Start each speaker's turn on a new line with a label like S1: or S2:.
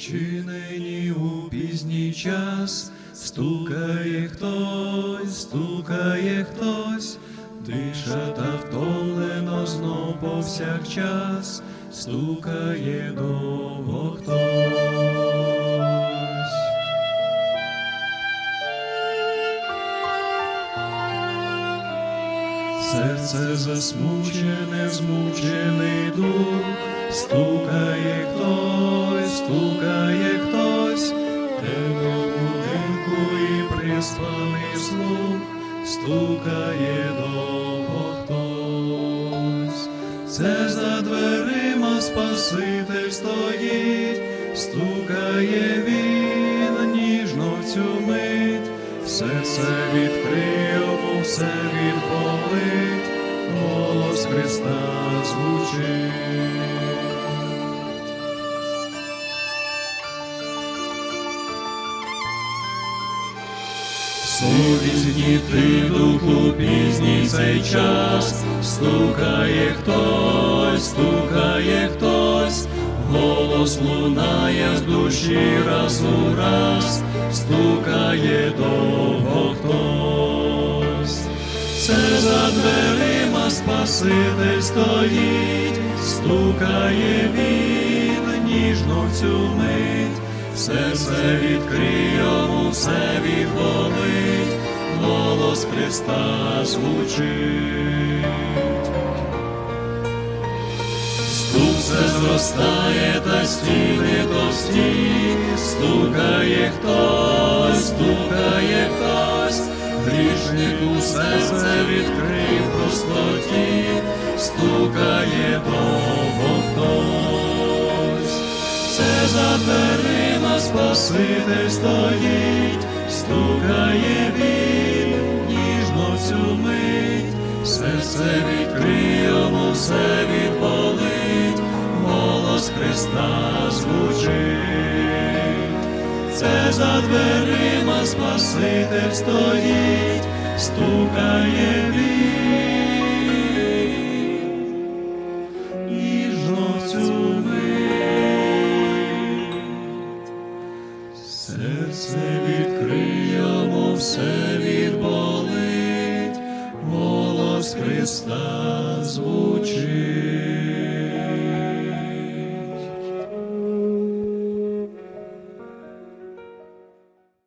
S1: чи у пізній час. Стукає хтось, стукає хтось, тиша та втомлено знов повсякчас, стукає довго хтось. Серце засмучене, змучений стукає довго хтось. Це за дверима Спаситель стоїть, стукає він ніжно в цю мить, серце відкриє йому, все відболить, голос Христа звучить. Совісні ти духу пізній цей час, стукає хтось, стукає хтось, голос лунає з душі раз у раз, стукає довго хтось. Це за дверима Спаситель стоїть, стукає він ніжно в цю мить, серце відкриє йому, все відболить, голос Христа звучить. Стук все зростає, та стіни товсті, стукає хтось, стукає хтось, грішнику серце відкрив в простоті, стукає довго хтось. Це за дверима Спаситель стоїть, стукає він ніжно в цю мить, серце відкриє йому, все відболить, голос Христа звучить. Це за дверима Спаситель стоїть, стукає він Серце відкриємо, все відболить, голос Христа звучить.